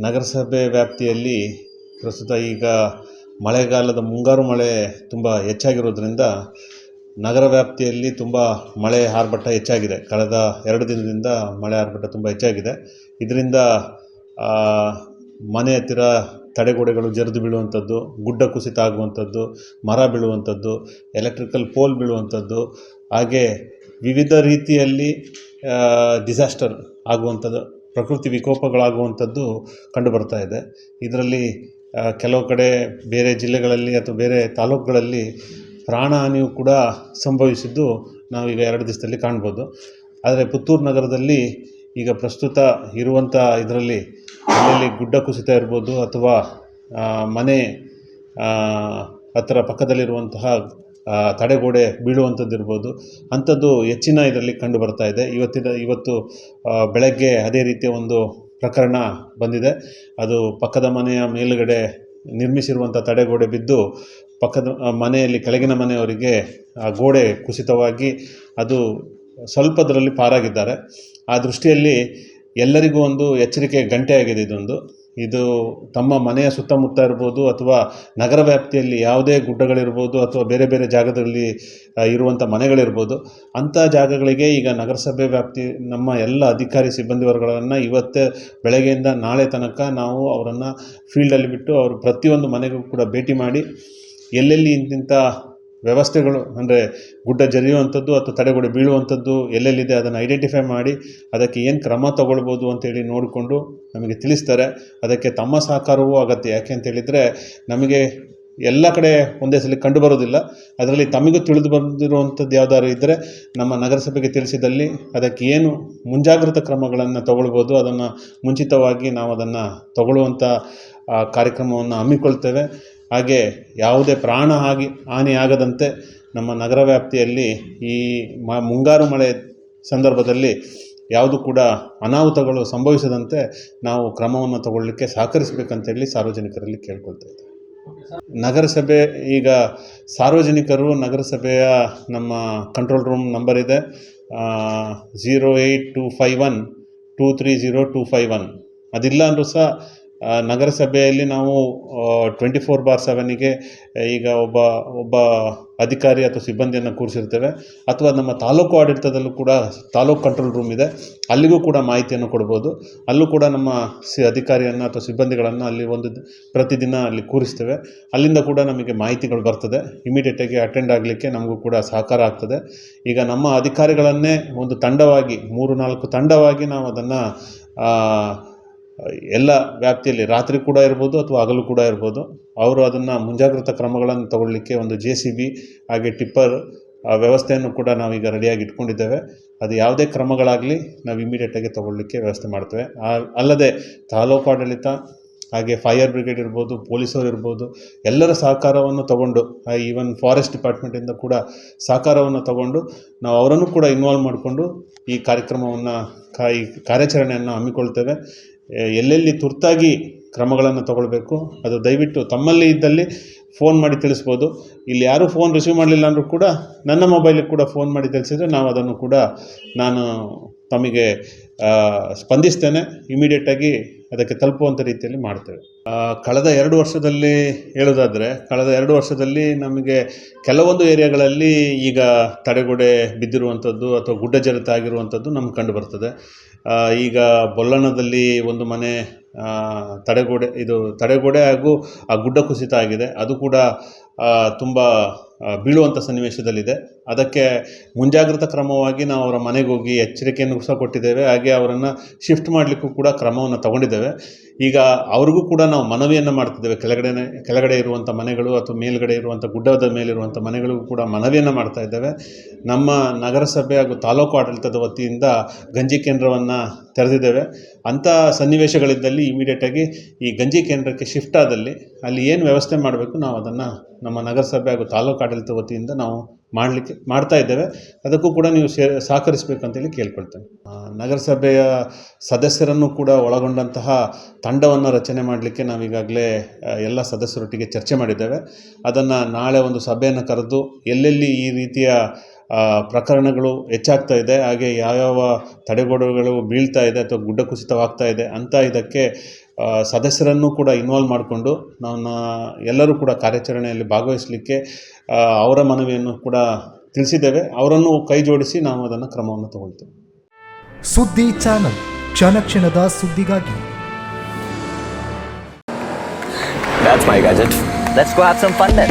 ನಗರಸಭೆ ವ್ಯಾಪ್ತಿಯಲ್ಲಿ ಪ್ರಸ್ತುತ ಈಗ ಮಳೆಗಾಲದ ಮುಂಗಾರು ಮಳೆ ತುಂಬ ಹೆಚ್ಚಾಗಿರೋದ್ರಿಂದ ನಗರ ವ್ಯಾಪ್ತಿಯಲ್ಲಿ ತುಂಬ ಮಳೆ ಆರ್ಭಟ ಹೆಚ್ಚಾಗಿದೆ. ಕಳೆದ ಎರಡು ದಿನದಿಂದ ಮಳೆ ಆರ್ಭಟ ತುಂಬ ಹೆಚ್ಚಾಗಿದೆ. ಇದರಿಂದ ಮನೆ ಹತ್ತಿರ ತಡೆಗೋಡೆಗಳು ಜರಿದು ಬೀಳುವಂಥದ್ದು, ಗುಡ್ಡ ಕುಸಿತ ಆಗುವಂಥದ್ದು, ಮರ ಬೀಳುವಂಥದ್ದು ಎಲೆಕ್ಟ್ರಿಕಲ್ ಪೋಲ್ ಬೀಳುವಂಥದ್ದು, ಹಾಗೆ ವಿವಿಧ ರೀತಿಯಲ್ಲಿ ಡಿಸಾಸ್ಟರ್ ಆಗುವಂಥದ್ದು ಪ್ರಕೃತಿ ವಿಕೋಪಗಳಾಗುವಂಥದ್ದು ಕಂಡುಬರ್ತಾ ಇದೆ. ಇದರಲ್ಲಿ ಕೆಲವು ಕಡೆ ಬೇರೆ ಜಿಲ್ಲೆಗಳಲ್ಲಿ ಅಥವಾ ಬೇರೆ ತಾಲೂಕುಗಳಲ್ಲಿ ಪ್ರಾಣಹಾನಿಯೂ ಕೂಡ ಸಂಭವಿಸಿದ್ದು ನಾವೀಗ ಎರಡು ದಿವಸದಲ್ಲಿ ಕಾಣ್ಬೋದು. ಆದರೆ ಪುತ್ತೂರು ನಗರದಲ್ಲಿ ಈಗ ಪ್ರಸ್ತುತ ಇರುವಂಥ ಇದರಲ್ಲಿ ಮನೆಯಲ್ಲಿ ಗುಡ್ಡ ಕುಸಿತ ಇರ್ಬೋದು ಅಥವಾ ಮನೆ ಹತ್ತಿರ ಪಕ್ಕದಲ್ಲಿರುವಂತಹ ತಡೆಗೋಡೆ ಬೀಳುವಂಥದ್ದು ಇರ್ಬೋದು ಅಂಥದ್ದು ಹೆಚ್ಚಿನ ಇದರಲ್ಲಿ ಕಂಡು ಬರ್ತಾ ಇದೆ. ಇವತ್ತಿನ, ಇವತ್ತು ಬೆಳಗ್ಗೆ ಅದೇ ರೀತಿಯ ಒಂದು ಪ್ರಕರಣ ಬಂದಿದೆ. ಅದು ಪಕ್ಕದ ಮನೆಯ ಮೇಲುಗಡೆ ನಿರ್ಮಿಸಿರುವಂಥ ತಡೆಗೋಡೆ ಬಿದ್ದು ಪಕ್ಕದ ಮನೆಯಲ್ಲಿ ಕೆಳಗಿನ ಮನೆಯವರಿಗೆ ಆ ಗೋಡೆ ಕುಸಿತವಾಗಿ ಅದು ಸ್ವಲ್ಪದರಲ್ಲಿ ಪಾರಾಗಿದ್ದಾರೆ. ಆ ದೃಷ್ಟಿಯಲ್ಲಿ ಎಲ್ಲರಿಗೂ ಒಂದು ಎಚ್ಚರಿಕೆ ಆಗಿದೆ ಇದೊಂದು. ಇದು ತಮ್ಮ ಮನೆಯ ಸುತ್ತಮುತ್ತ ಇರ್ಬೋದು ಅಥವಾ ನಗರ ವ್ಯಾಪ್ತಿಯಲ್ಲಿ ಯಾವುದೇ ಗುಡ್ಡಗಳಿರ್ಬೋದು ಅಥವಾ ಬೇರೆ ಬೇರೆ ಜಾಗದಲ್ಲಿ ಇರುವಂಥ ಮನೆಗಳಿರ್ಬೋದು, ಅಂಥ ಜಾಗಗಳಿಗೆ ಈಗ ನಗರಸಭೆ ವ್ಯಾಪ್ತಿ, ನಮ್ಮ ಎಲ್ಲ ಅಧಿಕಾರಿ ಸಿಬ್ಬಂದಿ ವರ್ಗಗಳನ್ನು ಇವತ್ತೇ ಬೆಳಗ್ಗೆಯಿಂದ ನಾಳೆ ತನಕ ನಾವು ಅವರನ್ನು ಫೀಲ್ಡಲ್ಲಿ ಬಿಟ್ಟು ಅವರು ಪ್ರತಿಯೊಂದು ಮನೆಗೂ ಕೂಡ ಭೇಟಿ ಮಾಡಿ, ಎಲ್ಲೆಲ್ಲಿ ಇಂತಿಂಥ ವ್ಯವಸ್ಥೆಗಳು, ಅಂದರೆ ಗುಡ್ಡ ಜರಿಯುವಂಥದ್ದು ಅಥವಾ ತಡೆಗೋಡೆ ಬೀಳುವಂಥದ್ದು ಎಲ್ಲೆಲ್ಲಿದೆ ಅದನ್ನು ಐಡೆಂಟಿಫೈ ಮಾಡಿ, ಅದಕ್ಕೆ ಏನು ಕ್ರಮ ತಗೊಳ್ಬೋದು ಅಂತೇಳಿ ನೋಡಿಕೊಂಡು ನಮಗೆ ತಿಳಿಸ್ತಾರೆ. ಅದಕ್ಕೆ ತಮ್ಮ ಸಹಕಾರವೂ ಅಗತ್ಯ. ಯಾಕೆ ಅಂತೇಳಿದರೆ ನಮಗೆ ಎಲ್ಲ ಕಡೆ ಒಂದೇ ಸಲ ಕಂಡು ಬರೋದಿಲ್ಲ. ಅದರಲ್ಲಿ ತಮಗೂ ತಿಳಿದು ಬಂದಿರುವಂಥದ್ದು ಯಾವ್ದಾದ್ರು ಇದ್ದರೆ ನಮ್ಮ ನಗರಸಭೆಗೆ ತಿಳಿಸಿದಲ್ಲಿ ಅದಕ್ಕೆ ಏನು ಮುಂಜಾಗ್ರತಾ ಕ್ರಮಗಳನ್ನು ತಗೊಳ್ಬೋದು, ಅದನ್ನು ಮುಂಚಿತವಾಗಿ ನಾವು ಅದನ್ನು ತಗೊಳ್ಳುವಂಥ ಕಾರ್ಯಕ್ರಮವನ್ನು ಹಮ್ಮಿಕೊಳ್ತೇವೆ. ಹಾಗೆ ಯಾವುದೇ ಪ್ರಾಣ ಹಾನಿ ಹಾನಿಯಾಗದಂತೆ ನಮ್ಮ ನಗರ ವ್ಯಾಪ್ತಿಯಲ್ಲಿ ಈ ಮ, ಮುಂಗಾರು ಮಳೆ ಸಂದರ್ಭದಲ್ಲಿ ಯಾವುದು ಕೂಡ ಅನಾಹುತಗಳು ಸಂಭವಿಸದಂತೆ ನಾವು ಕ್ರಮವನ್ನು ತಗೊಳ್ಳಿಕ್ಕೆ ಸಹಕರಿಸಬೇಕಂತೇಳಿ ಸಾರ್ವಜನಿಕರಲ್ಲಿ ಕೇಳ್ಕೊಳ್ತಾ ಇದ್ದೇವೆ ನಗರಸಭೆ ಈಗ ಸಾರ್ವಜನಿಕರು ನಗರಸಭೆಯ ನಮ್ಮ ಕಂಟ್ರೋಲ್ ರೂಮ್ ನಂಬರ್ ಇದೆ zero eight two five one two three zero two five one ಅದಿಲ್ಲ ಅಂದರೂ ಸಹ ನಗರಸಭೆಯಲ್ಲಿ ನಾವು ಟ್ವೆಂಟಿ ಫೋರ್ ಬಾರ್ ಸೆವೆನಿಗೆ ಈಗ ಒಬ್ಬ ಒಬ್ಬ ಅಧಿಕಾರಿ ಅಥವಾ ಸಿಬ್ಬಂದಿಯನ್ನು ಕೂರಿಸಿರ್ತೇವೆ. ಅಥವಾ ನಮ್ಮ ತಾಲೂಕು ಆಡಳಿತದಲ್ಲೂ ಕೂಡ ತಾಲೂಕು ಕಂಟ್ರೋಲ್ ರೂಮ್ ಇದೆ. ಅಲ್ಲಿಗೂ ಕೂಡ ಮಾಹಿತಿಯನ್ನು ಕೊಡ್ಬೋದು. ಅಲ್ಲೂ ಕೂಡ ನಮ್ಮ ಸಿ, ಅಧಿಕಾರಿಯನ್ನು ಅಥವಾ ಸಿಬ್ಬಂದಿಗಳನ್ನು ಅಲ್ಲಿ ಒಂದು ಪ್ರತಿದಿನ ಅಲ್ಲಿ ಕೂರಿಸ್ತೇವೆ. ಅಲ್ಲಿಂದ ಕೂಡ ನಮಗೆ ಮಾಹಿತಿಗಳು ಬರ್ತದೆ. ಇಮಿಡಿಯೇಟಾಗಿ ಅಟೆಂಡ್ ಆಗಲಿಕ್ಕೆ ನಮಗೂ ಕೂಡ ಸಹಕಾರ ಆಗ್ತದೆ. ಈಗ ನಮ್ಮ ಅಧಿಕಾರಿಗಳನ್ನೇ ಒಂದು ತಂಡವಾಗಿ, ಮೂರು ನಾಲ್ಕು ತಂಡವಾಗಿ ನಾವು ಅದನ್ನು ಎಲ್ಲ ವ್ಯಾಪ್ತಿಯಲ್ಲಿ ರಾತ್ರಿ ಕೂಡ ಇರ್ಬೋದು ಅಥವಾ ಹಗಲು ಕೂಡ ಇರ್ಬೋದು. ಅವರು ಅದನ್ನು ಮುಂಜಾಗ್ರತಾ ಕ್ರಮಗಳನ್ನು ತಗೊಳ್ಳಿಕ್ಕೆ ಒಂದು ಜೆ ಸಿ ಬಿ ಹಾಗೆ ಟಿಪ್ಪರ್ ವ್ಯವಸ್ಥೆಯನ್ನು ಕೂಡ ನಾವೀಗ ರೆಡಿಯಾಗಿ ಇಟ್ಕೊಂಡಿದ್ದೇವೆ. ಅದು ಯಾವುದೇ ಕ್ರಮಗಳಾಗಲಿ ನಾವು ಇಮಿಡಿಯೇಟಾಗಿ ತಗೊಳ್ಳಿಕ್ಕೆ ವ್ಯವಸ್ಥೆ ಮಾಡ್ತೇವೆ. ಅಲ್ಲದೆ ತಾಲೂಕು ಆಡಳಿತ, ಹಾಗೆ ಫೈಯರ್ ಬ್ರಿಗೇಡ್ ಇರ್ಬೋದು, ಪೊಲೀಸರು ಇರ್ಬೋದು, ಎಲ್ಲರ ಸಹಕಾರವನ್ನು ತಗೊಂಡು ಈವನ್ ಫಾರೆಸ್ಟ್ ಡಿಪಾರ್ಟ್ಮೆಂಟಿಂದ ಕೂಡ ಸಹಕಾರವನ್ನು ತಗೊಂಡು, ನಾವು ಅವರನ್ನು ಕೂಡ ಇನ್ವಾಲ್ವ್ ಮಾಡಿಕೊಂಡು ಈ ಕಾರ್ಯಕ್ರಮವನ್ನು ಕಾ ಈ ಕಾರ್ಯಾಚರಣೆಯನ್ನು ಹಮ್ಮಿಕೊಳ್ತೇವೆ. ಎಲ್ಲೆಲ್ಲಿ ತುರ್ತಾಗಿ ಕ್ರಮಗಳನ್ನು ತಗೊಳ್ಬೇಕು, ಅದು ದಯವಿಟ್ಟು ತಮ್ಮಲ್ಲಿ ಇದ್ದಲ್ಲಿ ಫೋನ್ ಮಾಡಿ ತಿಳಿಸ್ಬೋದು. ಇಲ್ಲಿ ಯಾರೂ ಫೋನ್ ರಿಸೀವ್ ಮಾಡಲಿಲ್ಲ ಅಂದರೂ ಕೂಡ ನನ್ನ ಮೊಬೈಲಿಗೆ ಕೂಡ ಫೋನ್ ಮಾಡಿ ತಿಳಿಸಿದರೆ ನಾವು ಅದನ್ನು ಕೂಡ ನಾನು ತಮಗೆ ಸ್ಪಂದಿಸ್ತೇನೆ. ಇಮಿಡಿಯೇಟಾಗಿ ಅದಕ್ಕೆ ತಲುಪುವಂಥ ರೀತಿಯಲ್ಲಿ ಮಾಡ್ತೇವೆ. ಕಳೆದ ಎರಡು ವರ್ಷದಲ್ಲಿ ಹೇಳೋದಾದರೆ ಕಳೆದ ಎರಡು ವರ್ಷದಲ್ಲಿ ನಮಗೆ ಕೆಲವೊಂದು ಏರಿಯಾಗಳಲ್ಲಿ ಈಗ ತಡೆಗೋಡೆ ಬಿದ್ದಿರುವಂಥದ್ದು ಅಥವಾ ಗುಡ್ಡ ಜರಿತ ಆಗಿರುವಂಥದ್ದು ನಮ್ಗೆ ಕಂಡು ಬರ್ತದೆ. ಈಗ ಬೊಲ್ಲಣದಲ್ಲಿ ಒಂದು ಮನೆ ತಡೆಗೋಡೆ, ಇದು ತಡೆಗೋಡೆ ಹಾಗೂ ಆ ಗುಡ್ಡ ಕುಸಿತ ಆಗಿದೆ. ಅದು ಕೂಡ ತುಂಬ ಬೀಳುವಂಥ ಸನ್ನಿವೇಶದಲ್ಲಿದೆ. ಅದಕ್ಕೆ ಮುಂಜಾಗ್ರತಾ ಕ್ರಮವಾಗಿ ನಾವು ಅವರ ಮನೆಗೆ ಹೋಗಿ ಎಚ್ಚರಿಕೆಯನ್ನು ಸಹ ಕೊಟ್ಟಿದ್ದೇವೆ. ಹಾಗೆ ಅವರನ್ನು ಶಿಫ್ಟ್ ಮಾಡಲಿಕ್ಕೂ ಕೂಡ ಕ್ರಮವನ್ನು ತಗೊಂಡಿದ್ದೇವೆ. ಈಗ ಅವ್ರಿಗೂ ಕೂಡ ನಾವು ಮನವಿಯನ್ನು ಮಾಡ್ತಿದ್ದೇವೆ. ಕೆಳಗಡೆನೆ ಕೆಳಗಡೆ ಇರುವಂಥ ಮನೆಗಳು ಅಥವಾ ಮೇಲುಗಡೆ ಇರುವಂಥ ಗುಡ್ಡದ ಮೇಲಿರುವಂಥ ಮನೆಗಳಿಗೂ ಕೂಡ ಮನವಿಯನ್ನು ಮಾಡ್ತಾ ಇದ್ದೇವೆ. ನಮ್ಮ ನಗರಸಭೆ ಹಾಗೂ ತಾಲೂಕು ಆಡಳಿತದ ವತಿಯಿಂದ ಗಂಜಿ ಕೇಂದ್ರವನ್ನು ತೆರೆದಿದ್ದೇವೆ. ಅಂಥ ಸನ್ನಿವೇಶಗಳಿದ್ದಲ್ಲಿ ಇಮಿಡಿಯೇಟಾಗಿ ಈ ಗಂಜಿ ಕೇಂದ್ರಕ್ಕೆ ಶಿಫ್ಟ್ ಆದಲ್ಲಿ ಅಲ್ಲಿ ಏನು ವ್ಯವಸ್ಥೆ ಮಾಡಬೇಕು ನಾವು ಅದನ್ನು ನಮ್ಮ ನಗರಸಭೆ ಹಾಗೂ ತಾಲೂಕು ಆಡಳಿತ ವತಿಯಿಂದ ನಾವು ಮಾಡಲಿಕ್ಕೆ, ಮಾಡ್ತಾ ಇದ್ದೇವೆ. ಅದಕ್ಕೂ ಕೂಡ ನೀವು ಸೇ ಸಹಕರಿಸಬೇಕಂತೇಳಿ ಕೇಳ್ಕೊಳ್ತೇನೆ. ನಗರಸಭೆಯ ಸದಸ್ಯರನ್ನು ಕೂಡ ಒಳಗೊಂಡಂತಹ ತಂಡವನ್ನು ರಚನೆ ಮಾಡಲಿಕ್ಕೆ ನಾವೀಗಾಗಲೇ ಎಲ್ಲ ಸದಸ್ಯರೊಟ್ಟಿಗೆ ಚರ್ಚೆ ಮಾಡಿದ್ದೇವೆ. ಅದನ್ನು ನಾಳೆ ಒಂದು ಸಭೆಯನ್ನು ಕರೆದು, ಎಲ್ಲೆಲ್ಲಿ ಈ ರೀತಿಯ ಪ್ರಕರಣಗಳು ಹೆಚ್ಚಾಗ್ತಾ ಇದೆ. ಹಾಗೆ ಯಾವ್ಯಾವ ತಡೆಗೋಡೆಗಳು ಬೀಳ್ತಾ ಇದೆ ಅಥವಾ ಗುಡ್ಡ ಕುಸಿತವಾಗ್ತಾ ಇದೆ ಅಂತ ಇದಕ್ಕೆ ಸದಸ್ಯರನ್ನು ಕೂಡ ಇನ್ವಾಲ್ವ್ ಮಾಡಿಕೊಂಡು ನನ್ನ ಎಲ್ಲರೂ ಕೂಡ ಕಾರ್ಯಾಚರಣೆಯಲ್ಲಿ ಭಾಗವಹಿಸಲಿಕ್ಕೆ ಅವರ ಮನವಿಯನ್ನು ಕೂಡ ತಿಳಿಸಿದ್ದೇವೆ. ಅವರನ್ನು ಕೈ ಜೋಡಿಸಿ ನಾವು ಅದನ್ನು ಕ್ರಮವನ್ನು ತಗೊಳ್ತೇವೆ. ಸುದ್ದಿ ಚಾನಲ್. ಕ್ಷಣ ಕ್ಷಣದ ಸುದ್ದಿಗಾಗಿ. That's my gadget. Let's go have some fun then.